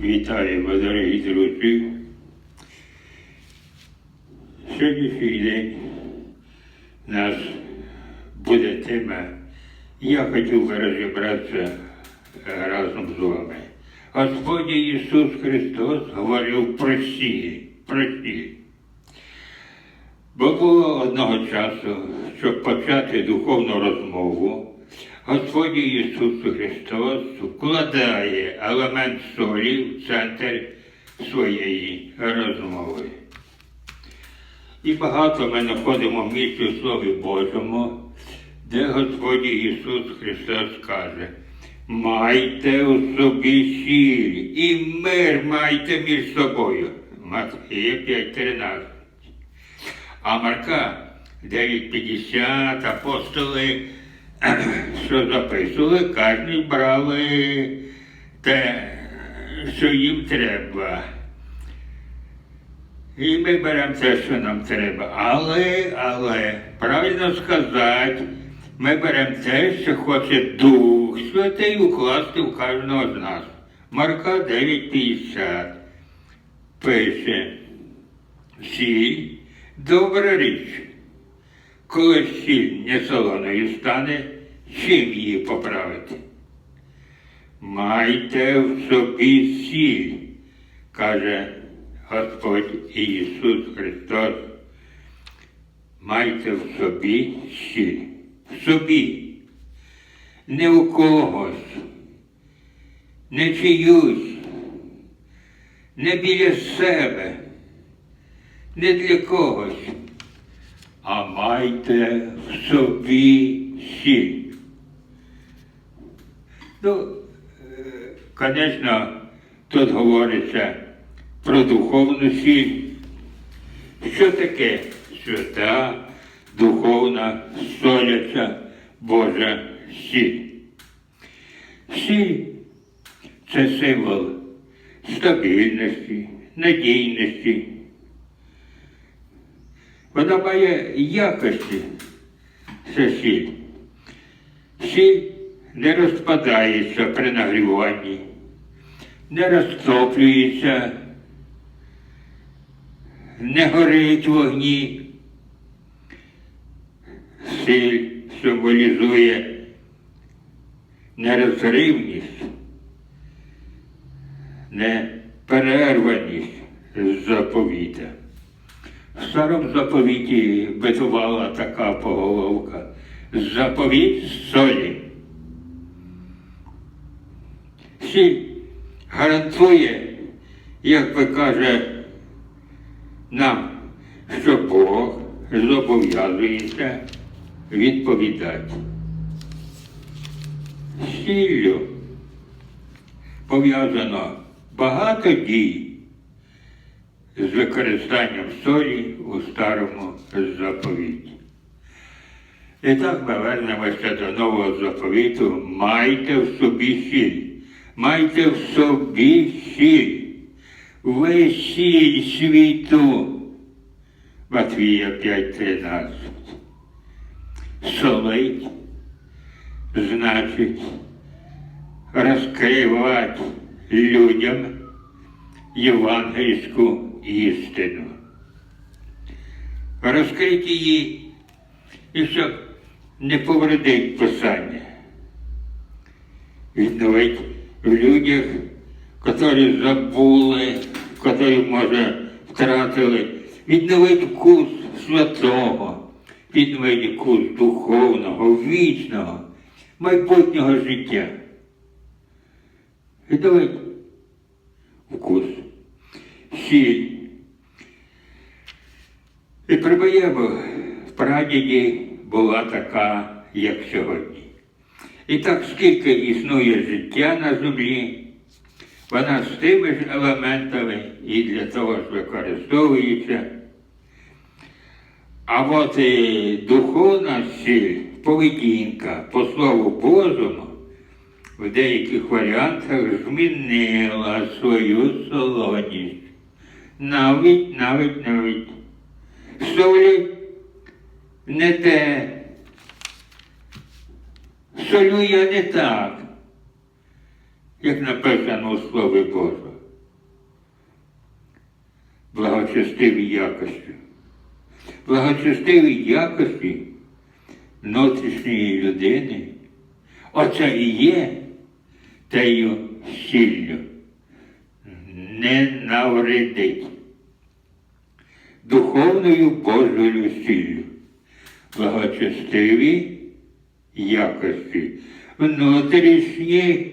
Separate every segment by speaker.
Speaker 1: Вітаємо, дорогі друзі. Сьогоднішній день нас буде тема. Я хотів би розібратися разом з вами. Господь Ісус Христос говорив про сіль, про сіль. Бо було одного часу, щоб почати духовну розмову, Господь Ісус Христос вкладає елемент солі в центр своєї розмови. І багато ми знаходимо місць у Слові Божому, де Господь Ісус Христос каже, майте у собі сіль і мир майте між собою. Матфея 5.13. А Марка 9.50 апостоли, що записували, кожен брали те, що їм треба. І ми беремо те, що нам треба. Але, але, правильно сказати, ми беремо те, що хоче Дух Святий укласти в кожного з нас. Марка 9.50 пише, сіль добра річ. Коли сіль не солоною стане, чим її поправити? Майте в собі сіль, каже Господь Ісус Христос. Майте в собі сіль. В собі. Не у когось, не чиюсь, не біля себе, не для когось, а майте в собі сіль. Ну, звісно, тут говориться про духовну сіль. Що таке свята, духовна, соляча Божа сіль? Сіль це символ стабільності, надійності. Вона має якості, це сіль. Не розпадається при нагріванні, не розтоплюється, не горить вогні. Сіль символізує нерозривність, неперерваність заповіта. В старому заповіті битувала така поголовка. Заповідь солі. Сіль гарантує, як би каже нам, що Бог зобов'язується відповідати. Сіллю пов'язано багато дій з використанням солі у старому заповіті. І так ми вернемося до нового заповіту. Майте в собі сіль. Майте в собі сіль. Ви сіль світу. Матвія 5.13. Солить значить розкривати людям євангельську істину. Розкрити її і щоб не повредить писання. Відновити в людях, які забули, які, може, втратили, відновити вкус святого, відновити вкус духовного, вічного, майбутнього життя. Відновити вкус, сіль. І при моєму прадіді була така, як сьогодні. І так скільки існує життя на землі, вона з тими ж елементами і для того ж використовується. А от і духовна сіль, поведінка по Слову Божому в деяких варіантах змінила свою солоність. Навіть, навіть, навіть. Солі не те. Солю я не так. як написано у Слові Божому. Благочестиві якості. Благочестиві якості внутрішньої людини. Оце і є тею сіллю. Не навредить. Духовною Божою сіллю. Благочестиві якості. Внутрішні,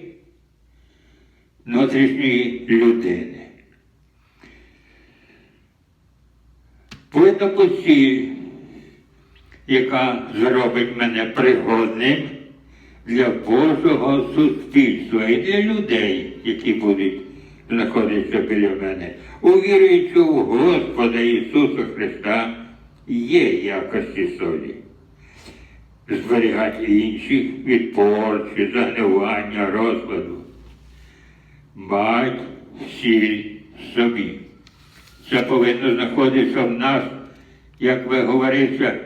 Speaker 1: внутрішньої людини. Бути сіль, яка зробить мене пригодним для Божого суспільства і для людей, які будуть знаходитися біля мене. Увіруючи в Господа Ісуса Христа, є якості солі. Зберігати інших від порчі, загнивання, розладу. Мать сіль собі. Це повинно знаходитися в нас, як ви говорите,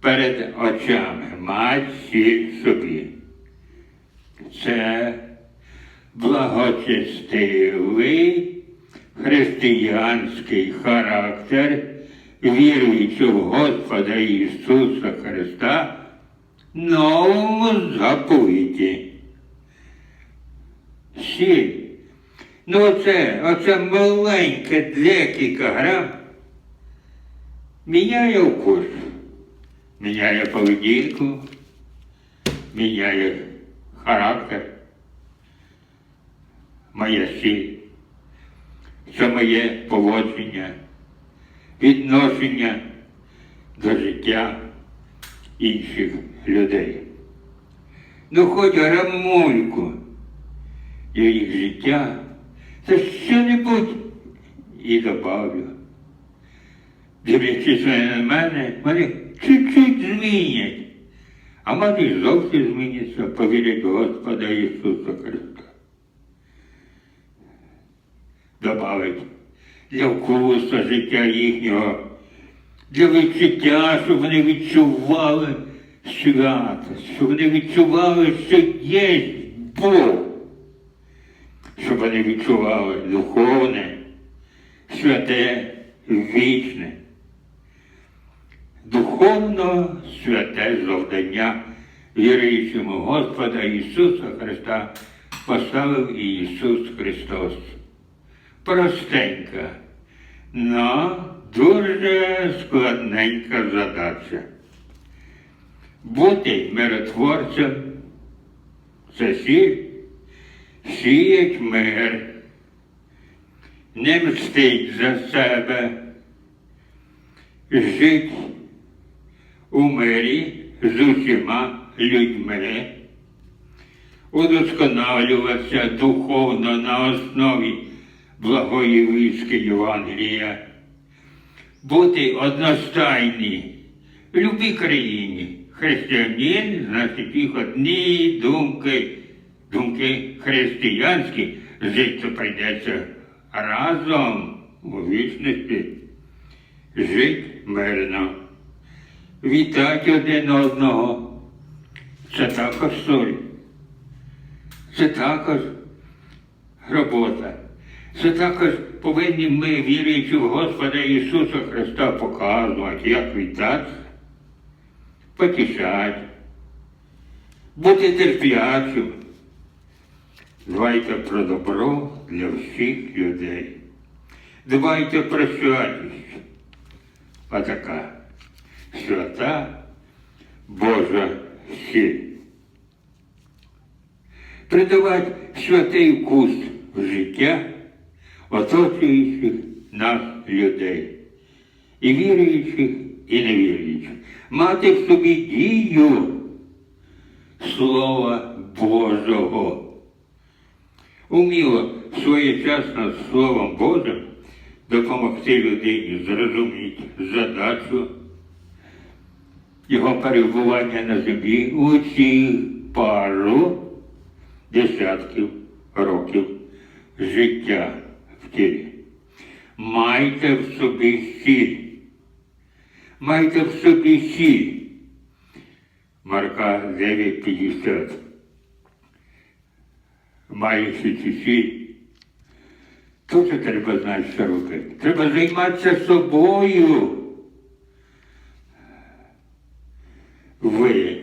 Speaker 1: перед очами. Мать сіль собі. Це благочестивий християнський характер, віруючи в Господа Ісуса Христа, новому заповіті. Сіль. Ну оце, оце маленьке декілька грам міняє вкус, міняє поведінку, міняє характер, моя сіль, це моє поводження, відношення до життя інших людей. Ну хоч грамульку їх життя, це що-небудь і добавлю. Дивлячись на мене, вони чуть-чуть змінять, а може зовсім зміняться, повірять Господа Ісуса Христа. Добавить для вкусу життя їхнього, для відчуття, щоб вони відчували свято, щоб вони відчували, що є Бог щоб вони відчували духовне, святе, вічне. Духовно святе завдання віруючому Господа Ісуса Христа поставив і Ісус Христос. Простенька, но дуже складненька задача. Бути миротворцем це сіль сіять мир, не мстить за себе, жить у мирі з усіма людьми, удосконалюватися духовно на основі благої військи Євангелія, бути одностайні в будь-якій країні. Християнин, значить, їх одні думки думки християнські, жити прийдеться разом у вічності, жити мирно, вітати один одного. Це також соль. Це також робота. Це також повинні ми, віруючи в Господа Ісуса Христа, показувати, як вітатися, потішати, бути терплячим. Дбайте про добро для всіх людей. Дбайте про святість. А така свята Божа сіль. Придавати святий вкус в життя оточуючих нас людей. І віруючих, і невіруючих. Мати в собі дію Слова Божого уміло своєчасно Словом Божим допомогти людині зрозуміти задачу його перебування на землі у ці пару десятків років життя в. Майте в собі сіль. Майте в собі сіль. Марка 9,50. маючи ці Теж треба знати, що робити. Треба займатися собою. Ви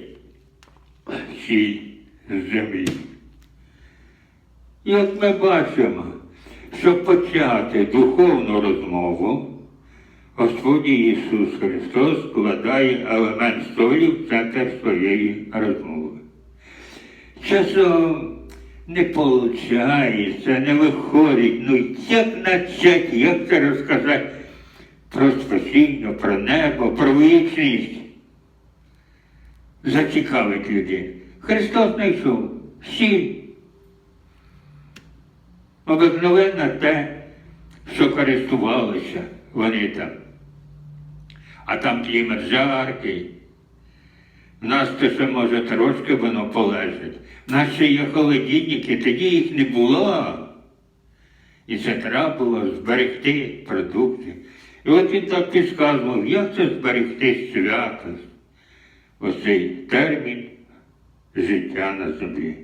Speaker 1: всі землі. От ми бачимо, щоб почати духовну розмову, Господь Ісус Христос вкладає елемент солі в центр своєї розмови. Часом не виходить, не виходить. Ну як начать, як це розказати про спасіння, про небо, про вічність? Зацікавить людей. Христос знайшов всі. Обикновенно те, що користувалися вони там. А там клімат жаркий. В нас то ще може трошки воно полежить. В нас ще є холодильники, тоді їх не було. І це треба було зберегти продукти. І от він так підказував, як це зберегти свято, оцей термін життя на землі.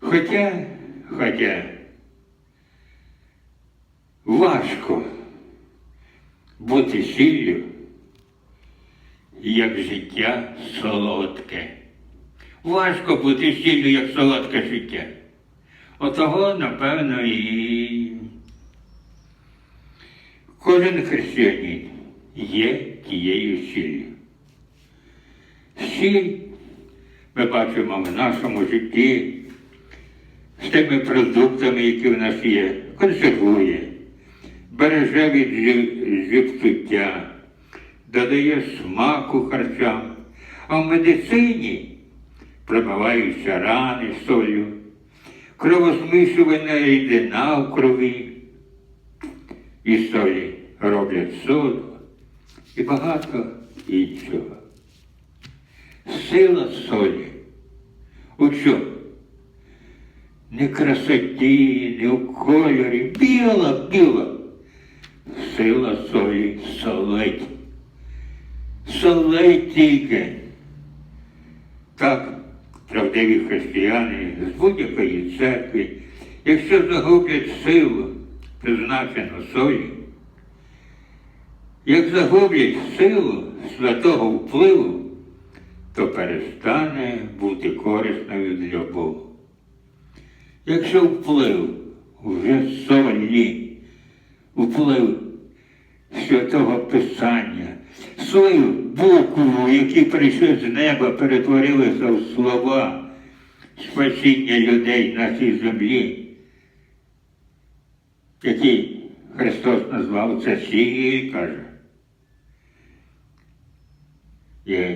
Speaker 1: Хоча, хоча важко бути сіллю, як життя солодке. Важко бути сіллю, як солодке життя. Отого, напевно, і кожен християнин є тією сіллю. Сіль ми бачимо в нашому житті з тими продуктами, які в нас є, консервує, береже від живцюття, додає смаку харчам, а в медицині промиваються рани солью, кровосмішувана рідина в крові, і солі роблять соду і багато іншого. Сила солі. У чому? Не красоті, не в кольорі, біла, біла. Сила солі солить. Солить тільки. Так, правдиві християни з будь-якої церкви, якщо загублять силу, призначену солі, як загублять силу святого впливу, то перестане бути корисною для Бога. Якщо вплив вже солі, вплив святого Писання, свою букву, які прийшли з неба, перетворилися в слова спасіння людей на цій землі, які Христос назвав це сіль, каже. І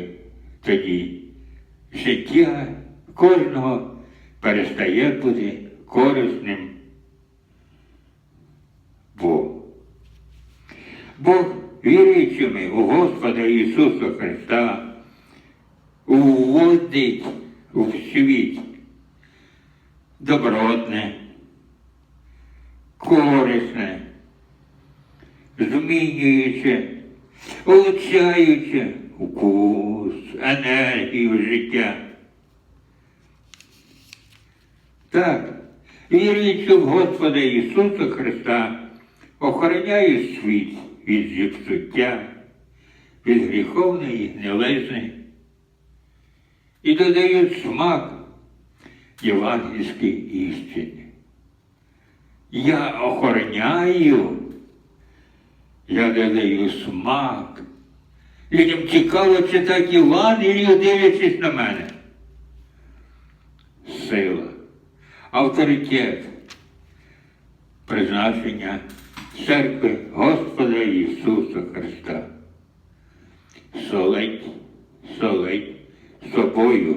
Speaker 1: тоді життя кожного перестає бути корисним Богу. Бог, віруючими у Господа Ісуса Христа, уводить у світ добротне, корисне, змінююче, улучшаюче вкус, енергію життя. Так, віруючи в Господа Ісуса Христа, охороняють світ від зіпсуття, від гріховної гнилизни і додають смак євангельській істині. Я охороняю, я додаю смак. Людям цікаво читати Євангелію, дивлячись на мене. Сила, авторитет, призначення церкви Господа Ісуса Христа. Солить, солить собою,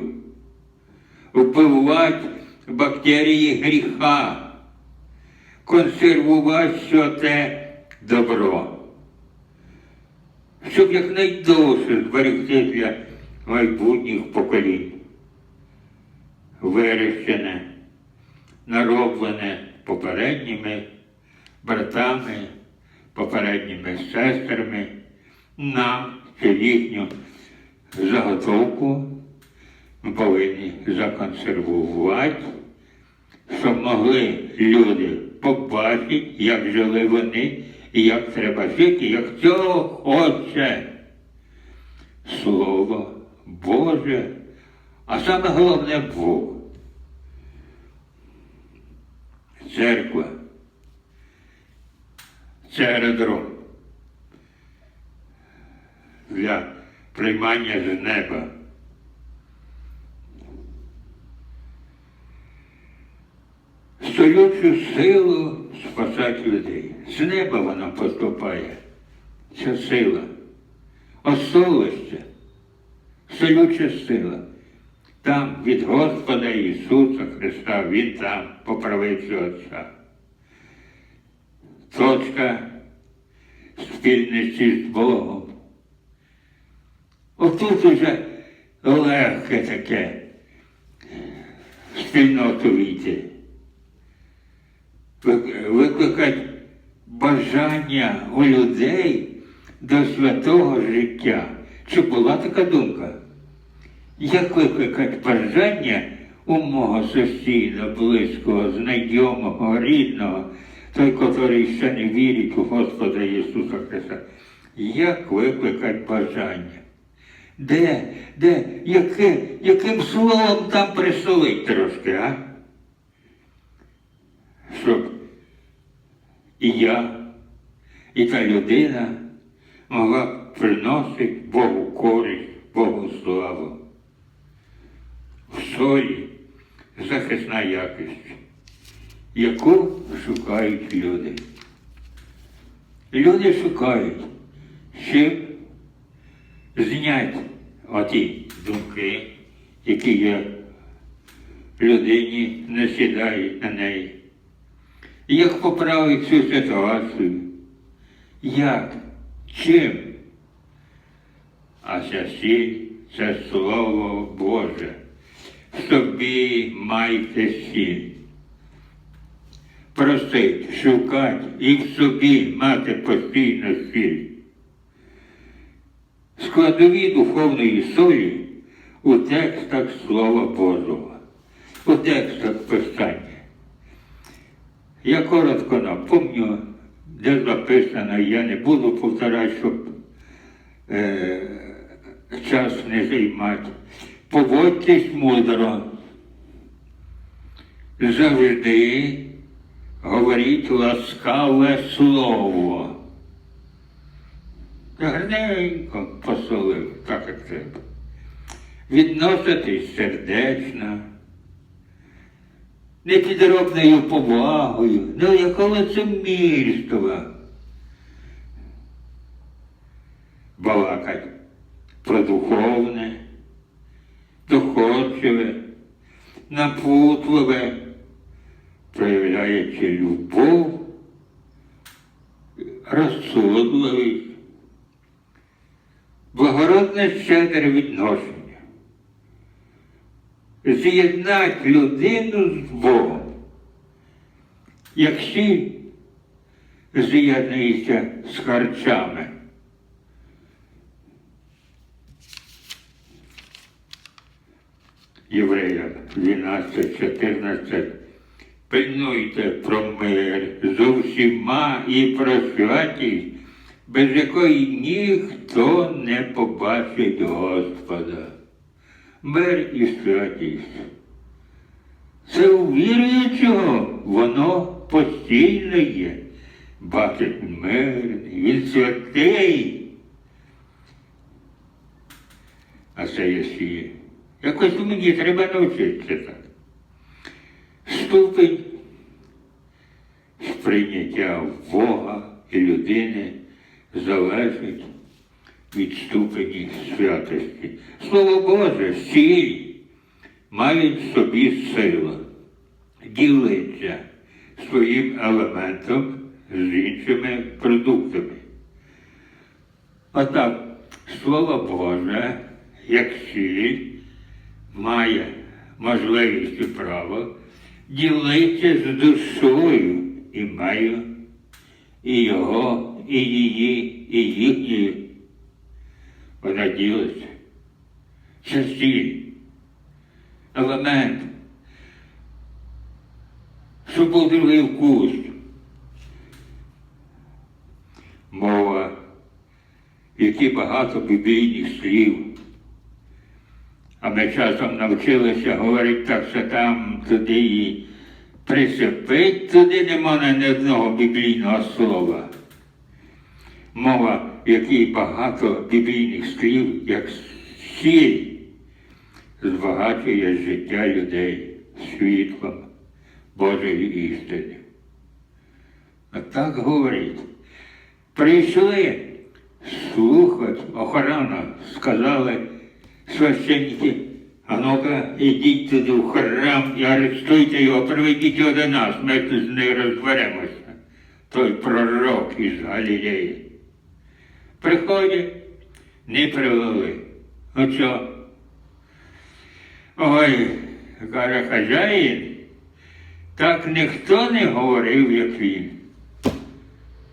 Speaker 1: вбивати бактерії гріха, консервувати все те добро щоб якнайдовше зберегти для майбутніх поколінь. Вирощене, нароблене попередніми братами, попередніми сестрами, цю їхню заготовку ми повинні законсервувати, щоб могли люди побачити, як жили вони і як треба жити, як цього хоче. Слово Боже, а саме головне Бог. Церква. Це аеродром для приймання з неба. Стоючу силу спасати людей. З неба вона поступає. Ця сила. Осолище. Солюча сила. Там від Господа Ісуса Христа, Він там по правиці Отця. Точка спільності з Богом. Отут уже легке таке спільноту війти. Викликати бажання у людей до святого життя. Чи була така думка? Як викликати бажання у мого сусіда, близького, знайомого, рідного, той, котрий ще не вірить у Господа Ісуса Христа? Як викликати бажання? Де, де, яке, яким словом там присолить трошки, а? Щоб і я, і та людина могла приносити Богу користь, Богу славу. Солі захисна якість, яку шукають люди. Люди шукають, чим зняти оті думки, які є людині, не сідають на неї. Як поправити цю ситуацію? Як? Чим? А ця сіль це Слово Боже. Собі майте сіль. Просить, шукати і в собі мати постійно сіль. Складові духовної солі у текстах Слова Божого, у текстах Писання. Я коротко напомню, де записано, я не буду повторяти, щоб е, час не займати. Поводьтесь мудро. Завжди говоріть ласкаве слово. Гарненько посолив, так як треба. Відноситись сердечно не підробною повагою, ну якого це мірства. Балакать про духовне, доходчиве, напутливе, проявляючи любов, розсудливість, благородне щедре відношення з'єднати людину з Богом. Як сіль з'єднується з харчами. Єврея 12-14. Пильнуйте про мир з усіма і про святість, без якої ніхто не побачить Господа мир і святість. Це у віруючого воно постійно є. Бачить мирний, він святий. А це є сіє. Якось мені треба навчитися так. Ступень сприйняття Бога і людини залежить від ступені святості. Слово Боже, сіль мають в собі силу, ділиться своїм елементом з іншими продуктами. Отак, Слово Боже, як сіль, має можливість і право ділитися з душою і має і його, і її, і їхньої вона ділиться. Це елемент, щоб був другий вкус. Мова, в якій багато біблійних слів. А ми часом навчилися говорити так, що там туди і присипить, туди нема ні одного біблійного слова. Мова, в якій багато біблійних слів, як сіль, збагачує життя людей світлом Божої істини. От так говорить. Прийшли слухати, охорона, сказали священники, а ну-ка, ідіть туди в храм і арештуйте його, приведіть його до нас, ми тут з ним розберемося. Той пророк із Галілеї. Приходять, не привели. Ну що? Ой, каже хазяїн, так ніхто не говорив, як він.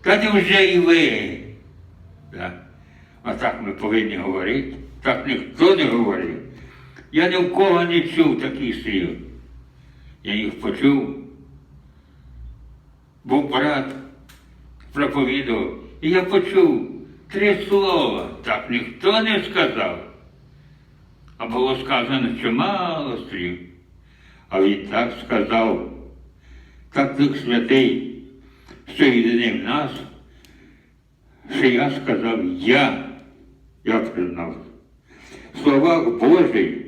Speaker 1: Та не вже і ви. А так ми повинні говорити. Так ніхто не говорив. Я ні в кого не чув таких слів. Я їх почув. Був брат, проповідував. І я почув три слова. Так ніхто не сказав. А було сказано чимало слів. А він так сказав, так Дух Святий, що єдиним нас, що я сказав я, я признав. Словах Божий,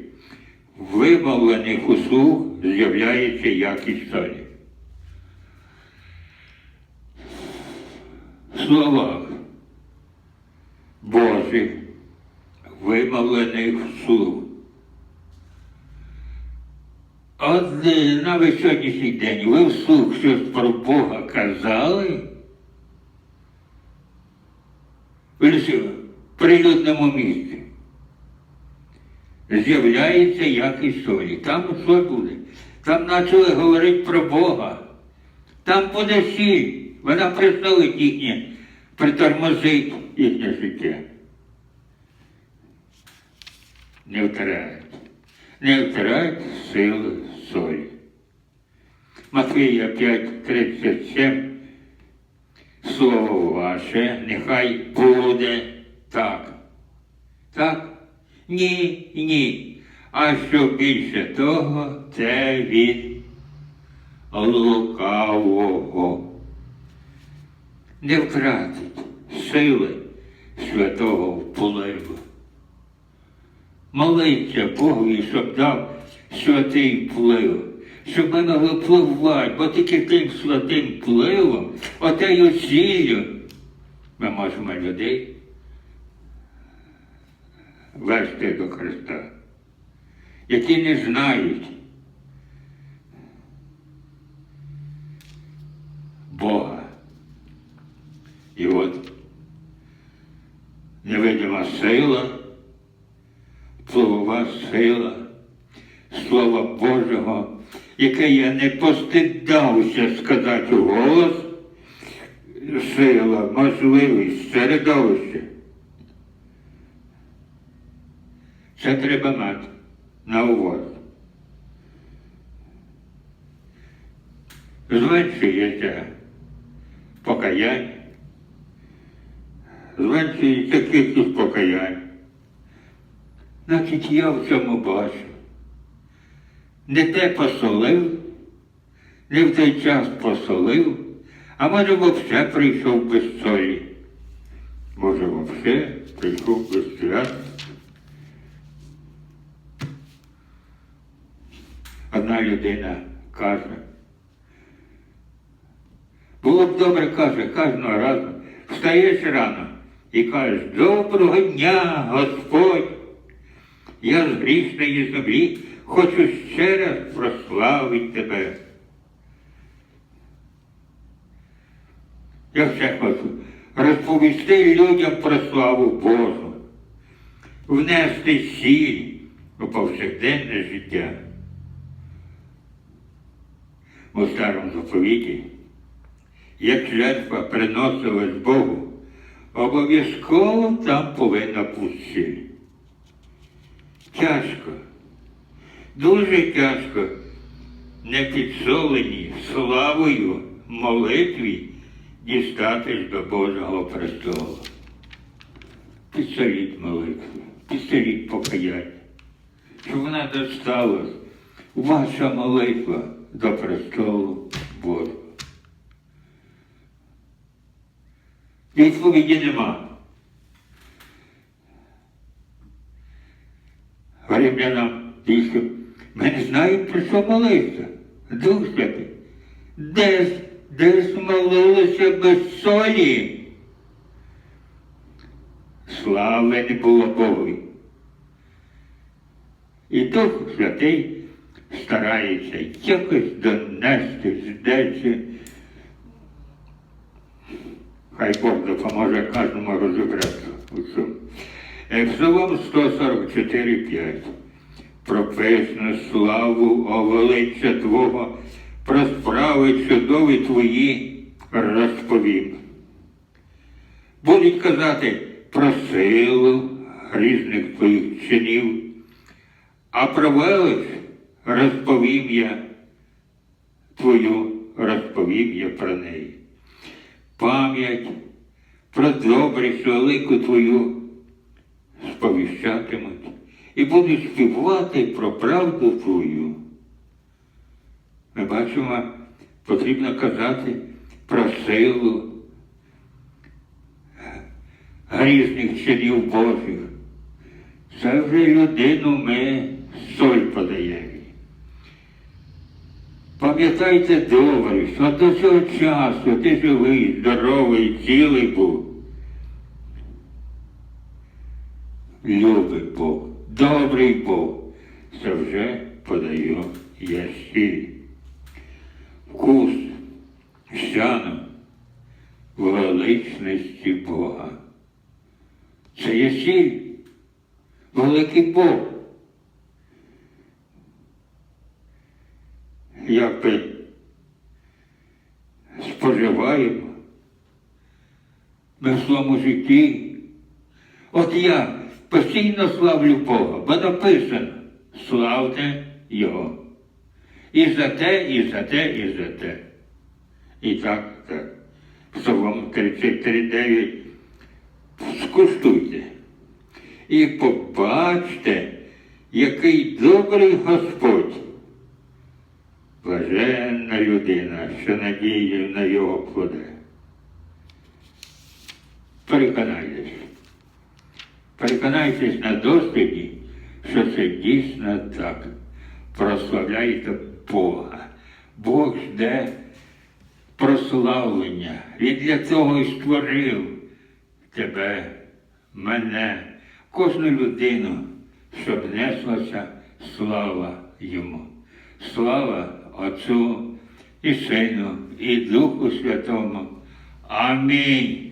Speaker 1: вимовлених у слух, з'являється якість солі. В словах Божих, вимовлених вслух. От навіть сьогоднішній день ви вслух щось про Бога казали? В прилюдному місці. З'являється якість солі. Там що буде? Там почали говорити про Бога. Там буде сіль. Вона представить їхнє, притормозить їхнє життя. Не втирають. Не втирають сили солі. Матвія 5:37 Слово ваше, нехай буде так. Так? Ні, ні. А що більше того, це від лукавого. Не втратить сили святого впливу. Молиться Богові, щоб дав святий вплив, щоб ми могли впливати, бо тільки тим святим впливом, отею сіллю, ми можемо людей вести до Христа, які не знають Бога. І от невидима сила, впливова сила Слова Божого, яке я не постидався сказати у голос, сила, можливість, середовище. Це треба мати на увазі. Зменшується покаяння, зменшується кількість покаянь. Значить, я в цьому бачу. Не те посолив, не в той час посолив, а може взагалі прийшов без солі. Може взагалі прийшов без свят. Одна людина каже. Було б добре, каже, кожного разу встаєш рано і кажеш, доброго дня, Господь. Я з грішної землі хочу ще раз прославити тебе. Я ще хочу розповісти людям про славу Божу, внести сіль у повсякденне життя. У старому заповіті, як жертва приносилась Богу, обов'язково там повинна сіль. Тяжко. Дуже тяжко не підсолені славою молитві дістатись до Божого престолу. Підсоліть молитву, підсоліть покаяння, щоб вона досталась, ваша молитва до престолу Божого. Відповіді нема. Римлянам тільки ми не знаємо, про що молитися. Дух Святий. Десь, десь молилися без солі. Слави не було Богу. І Дух Святий старається якось донести здачі. Хай Бог допоможе кожному розібратися у цьому. Псалом 144,5. Про пишну славу овелиця Твого, про справи чудові Твої розповім. Будуть казати про силу різних твоїх чинів, а про велич розповім я Твою, розповім я про неї пам'ять про добрість велику твою сповіщатимуть і будуть співати про правду твою. Ми бачимо, потрібно казати про силу грізних чинів Божих. Це вже людину ми соль подаємо. Пам'ятайте добре, що до цього часу ти живий, здоровий, цілий був. Любий Бог, добрий Бог, це вже подаю я сіль. Вкус, щану, величності Бога. Це є сіль, великий Бог. Як ми споживаємо ми в своєму житті. От я постійно славлю Бога, бо написано, славте Його. І за те, і за те, і за те. І так, так. Псалом 33.9. Скуштуйте. І побачте, який добрий Господь. Блаженна людина, що надією на його кладе. Переконайтесь. Переконайтесь на досвіді, що це дійсно так. Прославляйте Бога. Бог жде прославлення. Він для цього і створив тебе, мене, кожну людину, щоб неслася слава йому. Слава Отцу і Сину, і Духу Святому. Амінь.